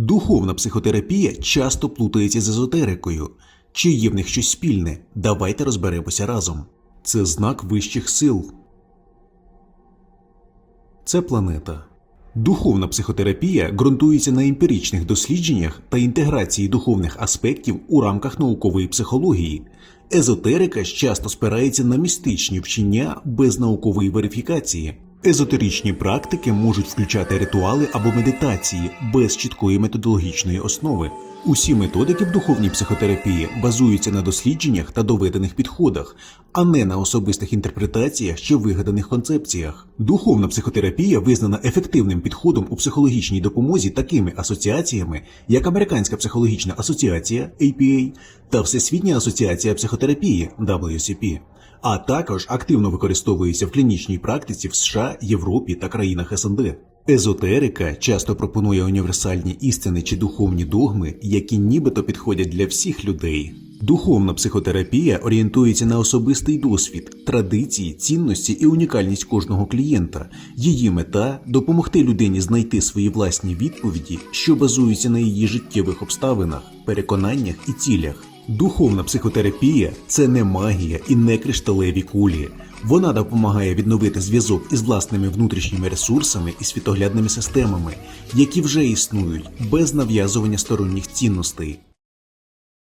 Духовна психотерапія часто плутається з езотерикою. Чи є в них щось спільне? Давайте розберемося разом. Це знак вищих сил. Це планета. Духовна психотерапія ґрунтується на емпіричних дослідженнях та інтеграції духовних аспектів у рамках наукової психології. Езотерика часто спирається на містичні вчення без наукової верифікації. Езотеричні практики можуть включати ритуали або медитації без чіткої методологічної основи. Усі методики в духовній психотерапії базуються на дослідженнях та доведених підходах, а не на особистих інтерпретаціях чи вигаданих концепціях. Духовна психотерапія визнана ефективним підходом у психологічній допомозі такими асоціаціями, як Американська психологічна асоціація APA та Всесвітня асоціація психотерапії WCP а також активно використовується в клінічній практиці в США, Європі та країнах СНД. Езотерика часто пропонує універсальні істини чи духовні догми, які нібито підходять для всіх людей. Духовна психотерапія орієнтується на особистий досвід, традиції, цінності і унікальність кожного клієнта. Її мета допомогти людині знайти свої власні відповіді, що базуються на її життєвих обставинах, переконаннях і цілях. Духовна психотерапія це не магія і не кришталеві кулі. Вона допомагає відновити зв'язок із власними внутрішніми ресурсами і світоглядними системами, які вже існують без нав'язування сторонніх цінностей.